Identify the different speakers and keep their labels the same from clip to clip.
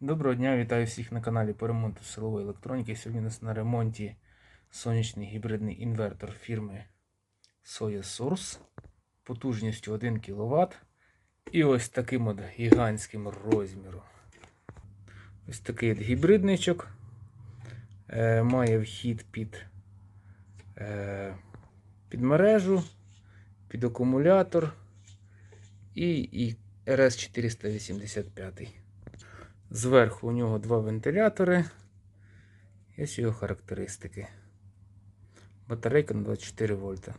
Speaker 1: Доброго дня, вітаю всіх на каналі по ремонту силової електроніки. Сьогодні у нас на ремонті сонячний гібридний інвертор фірми Soya Source потужністю 1 кВт. І ось таким от гігантським розміром. Ось такий от гібридничок. Е, має вхід під, е, під мережу, під акумулятор і, і RS485. Зверху у нього два вентилятори. Ось його характеристики. Батарейка на 24 вольта.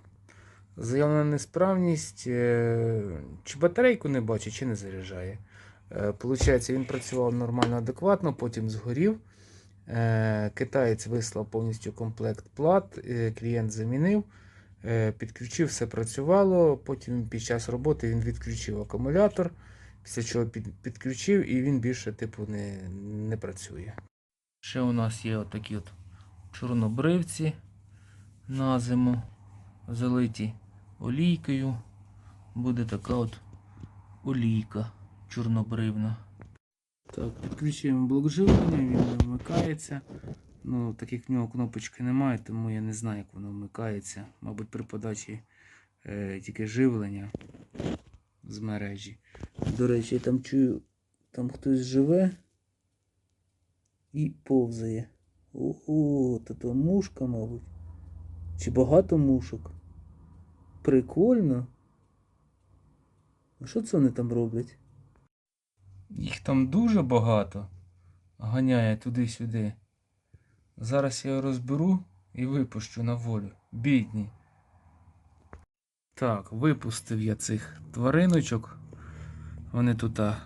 Speaker 1: Заявлена несправність. е, Чи батарейку не бачить, чи не заряджає. Е, Получається, він працював нормально, адекватно, потім згорів. Е, Китаєць вислав повністю комплект плат, клієнт замінив, підключив, все працювало. Потім під час роботи він відключив акумулятор. Після чого підключив і він більше типу не, не працює. Ще у нас є отакі от чорнобривці на зиму, залиті олійкою. Буде така от олійка чорнобривна. Так, підключуємо блок живлення, він не вмикається. Ну, так як в нього кнопочки немає, тому я не знаю, як воно вмикається. Мабуть, при подачі е, тільки живлення з мережі. До речі, я там чую, там хтось живе і повзає. Ого, то то мушка, мабуть. Чи багато мушок? Прикольно. А що це вони там роблять? Їх там дуже багато. Ганяє туди-сюди. Зараз я його розберу і випущу на волю. Бідні. Так, випустив я цих твариночок. Вони тут а,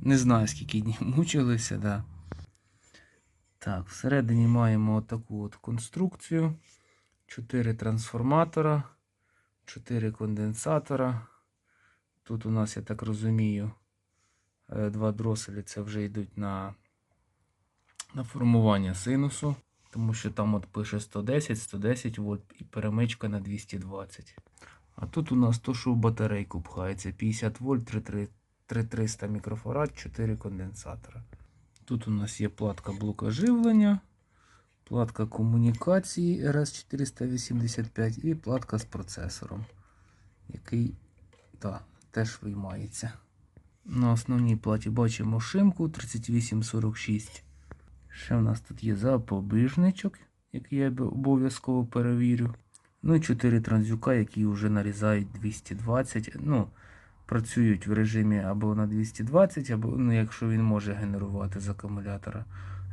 Speaker 1: не знаю скільки днів мучилися, да. Так, всередині маємо отаку от конструкцію. 4 трансформатора, 4 конденсатора. Тут у нас, я так розумію, е, два дроселі це вже йдуть на, на формування синусу. Тому що там от пише 110, 110 вольт і перемичка на 220. А тут у нас то, що в батарейку пхається 50 вольт, 3300 мікрофарад, 4 конденсатора. Тут у нас є платка блока живлення, платка комунікації RS485 і платка з процесором, який та, теж виймається. На основній платі бачимо шимку 3846. Ще в нас тут є запобіжничок, який я обов'язково перевірю. Ну і 4 транзюка, які вже нарізають 220. Ну, працюють в режимі або на 220, або ну, якщо він може генерувати з акумулятора.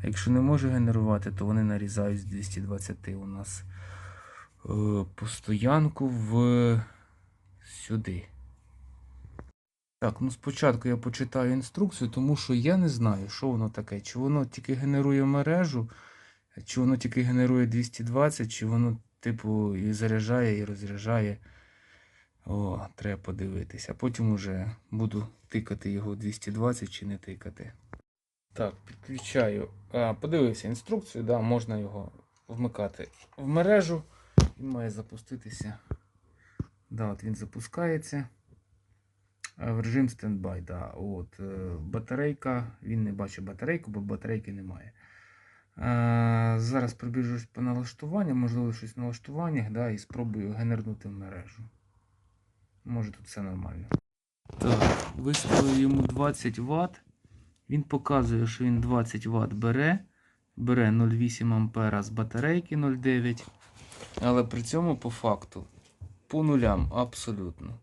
Speaker 1: А якщо не може генерувати, то вони нарізають з 220 у нас е, постоянку в сюди. Так, ну спочатку я почитаю інструкцію, тому що я не знаю, що воно таке. Чи воно тільки генерує мережу, чи воно тільки генерує 220, чи воно, типу, і заряджає, і розряджає. О, треба подивитися. Потім уже буду тикати його 220 чи не тикати. Так, підключаю. А, подивився інструкцію, да, можна його вмикати в мережу. Він має запуститися. Да, от він запускається. В режим стендбай, да. От, е, батарейка, він не бачить батарейку, бо батарейки немає. Е, Зараз пробіжусь по налаштуванням, можливо, щось в налаштуваннях, да, і спробую генернути мережу. Може тут все нормально. Так, виставив йому 20 Вт. Він показує, що він 20 Вт бере. Бере 0,8 ампера з батарейки 0,9. Але при цьому по факту по нулям абсолютно.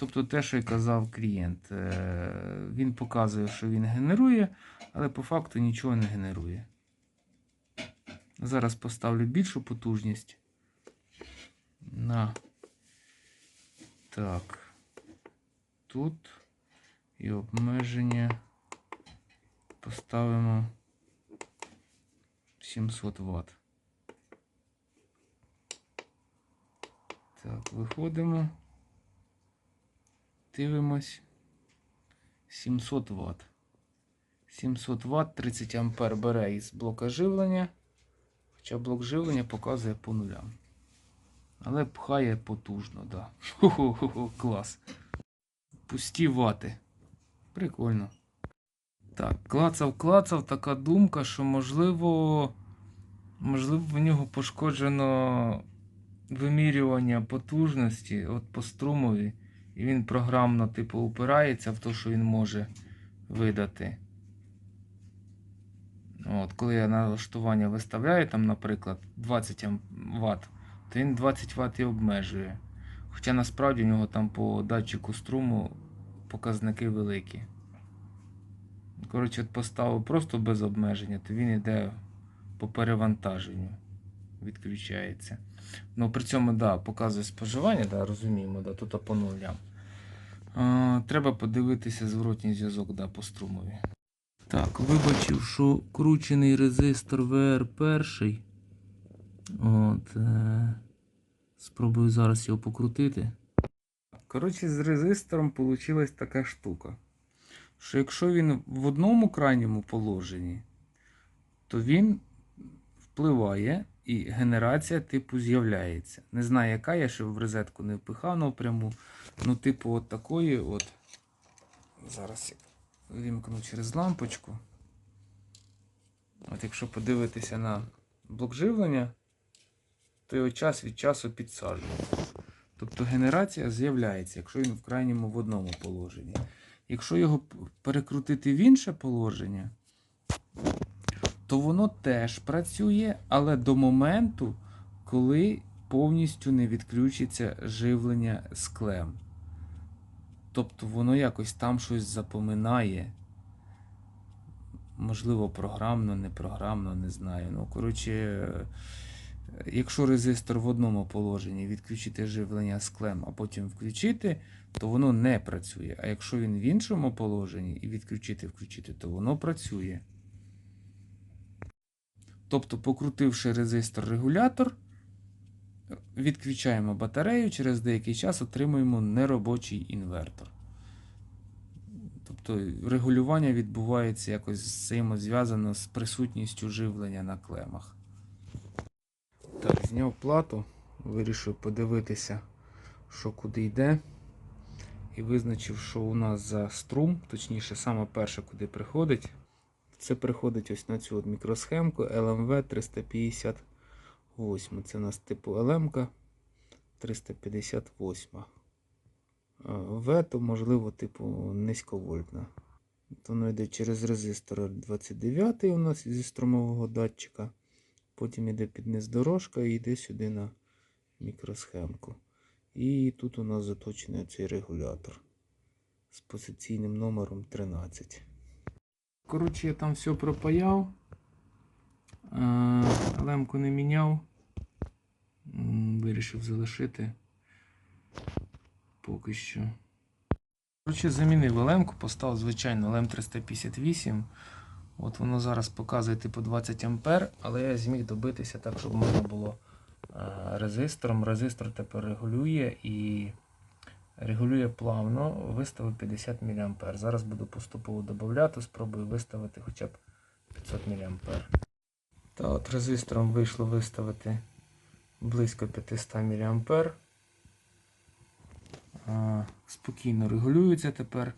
Speaker 1: Тобто те, що й казав клієнт, Е, він показує, що він генерує, але по факту нічого не генерує. Зараз поставлю більшу потужність. На так. Тут і обмеження поставимо 700 Вт. Так, виходимо. Дивимось. 700 Вт. 700 Вт, 30 ампер бере із блока живлення. Хоча блок живлення показує по нулям. Але пхає потужно, да. Хо-хо-хо, клас. Пусті вати. Прикольно. Так, клацав, клацав, така думка, що можливо, можливо, в нього пошкоджено вимірювання потужності от по струмові, і він програмно, типу, упирається в те, що він може видати. От, коли я налаштування виставляю, там, наприклад, 20 Вт, то він 20 Вт і обмежує. Хоча насправді у нього там по датчику струму показники великі. Коротше, от поставив просто без обмеження, то він йде по перевантаженню. Відключається. Ну, при цьому, да, показує споживання, да, розуміємо, да, тут по нулям. Треба подивитися зворотній зв'язок да, по струмові. Так, вибачив, що кручений резистор VR1. От, е, спробую зараз його покрутити. Коротше, з резистором вийшла така штука. Що якщо він в одному крайньому положенні, то він впливає і генерація типу з'являється. Не знаю, яка я ще в розетку не впихав напряму. Ну, типу, от такої от. Зараз я вимкну через лампочку. От якщо подивитися на блок живлення, то його час від часу підсаджує. Тобто генерація з'являється, якщо він в крайньому в одному положенні. Якщо його перекрутити в інше положення, то воно теж працює, але до моменту, коли повністю не відключиться живлення з клем. Тобто воно якось там щось запоминає. Можливо, програмно, не програмно, не знаю. Ну, коротше, якщо резистор в одному положенні відключити живлення з клем, а потім включити, то воно не працює. А якщо він в іншому положенні і відключити, включити, то воно працює. Тобто, покрутивши резистор-регулятор, Відключаємо батарею, через деякий час отримуємо неробочий інвертор. Тобто регулювання відбувається якось взаємозв'язано з присутністю живлення на клемах. Так, Зняв плату, вирішив подивитися, що куди йде. І визначив, що у нас за струм, точніше, саме перше, куди приходить, це приходить ось на цю от мікросхемку LMV350 8. Це у нас типу ЛМК 358. Вето, можливо, типу низьковольтна. То воно йде через резистор 29 у нас зі струмового датчика. Потім йде під низ дорожка і йде сюди на мікросхемку. І тут у нас заточений цей регулятор з позиційним номером 13. Коротше, я там все пропаяв. Лемку не міняв. Вирішив залишити поки що. Коротше, замінив лемку, поставив звичайно лем 358. От воно зараз показує типу 20 А, але я зміг добитися так, щоб можна було е, резистором. Резистор тепер регулює і регулює плавно, виставив 50 мА. Зараз буду поступово додати, спробую виставити хоча б 500 мА. Та от резистором вийшло виставити близько 500 мА. Спокійно регулюється тепер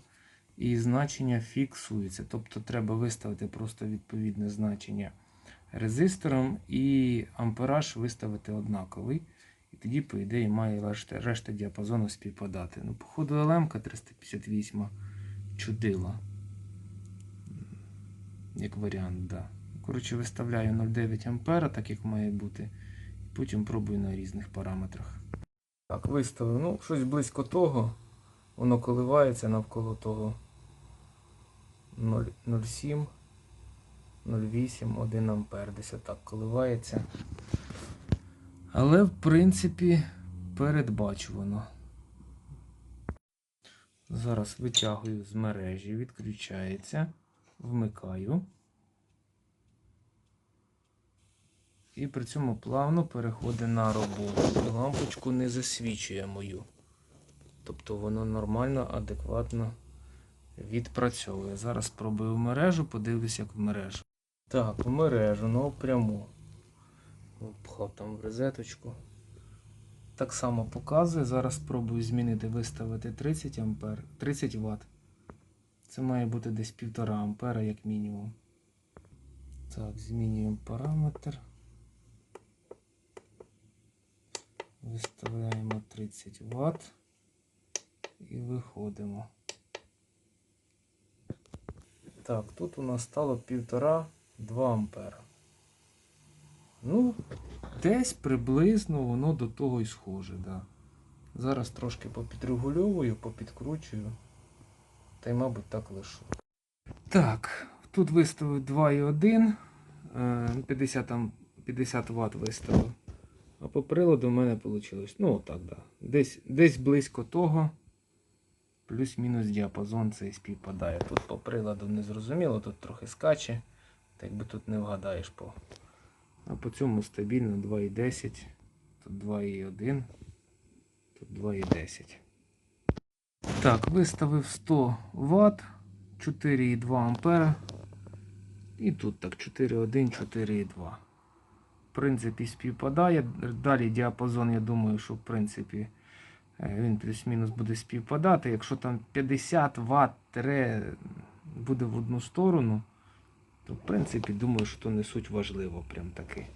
Speaker 1: і значення фіксується. Тобто треба виставити просто відповідне значення резистором і ампераж виставити однаковий. І тоді, по ідеї, має решта, решта діапазону співпадати. Ну, походу, LM 358 чудила. Як варіант, да. Коротше, виставляю 0,9 ампера, так як має бути. Потім пробую на різних параметрах. Так, виставив. Ну, щось близько того. Воно коливається навколо того 0,7, 0,8, 1 ампер. Десь отак коливається. Але, в принципі, передбачувано. Зараз витягую з мережі, відключається, вмикаю. І при цьому плавно переходить на роботу. Лампочку не засвічує мою. Тобто воно нормально, адекватно відпрацьовує. Зараз спробую в мережу, подивлюся, як в мережу. Так, в мережу, ну прямо. Впхав там в розеточку. Так само показує. Зараз спробую змінити, виставити 30 ампер, 30 Вт. Це має бути десь 1,5 ампера, як мінімум. Так, змінюємо параметр. Виставляємо 30 Вт і виходимо. Так, тут у нас стало 1,5-2 ампера. Ну, десь приблизно воно до того і схоже, да. Зараз трошки попідрегульовую, попідкручую. Та й, мабуть, так лишу. Так, тут виставив 2,1. е, 50, 50 Вт виставив. А по приладу в мене вийшло. Ну, так, да. Десь, десь близько того. Плюс-мінус діапазон цей співпадає. Тут по приладу не зрозуміло, тут трохи скаче. Так би тут не вгадаєш по. А по цьому стабільно 2,10. Тут 2,1. Тут 2,10. Так, виставив 100 Вт, 4,2 ампера. І тут так 4,1, 4,2. В принципі, співпадає. Далі діапазон, я думаю, що в принципі е, він плюс-мінус буде співпадати. Якщо там 50 Вт буде в одну сторону, то в принципі думаю, що то не суть важливо прям таки.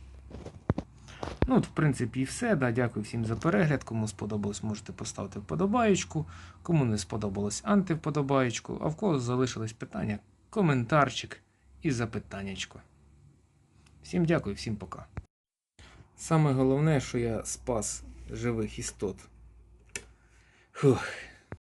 Speaker 1: Ну, от, в принципі, і все. Да, дякую всім за перегляд. Кому сподобалось, можете поставити вподобаєчку. Кому не сподобалось, антивподобаєчку. А в кого залишились питання, коментарчик і запитаннячко. Всім дякую, всім пока. Саме головне, що я спас живих істот. Фух.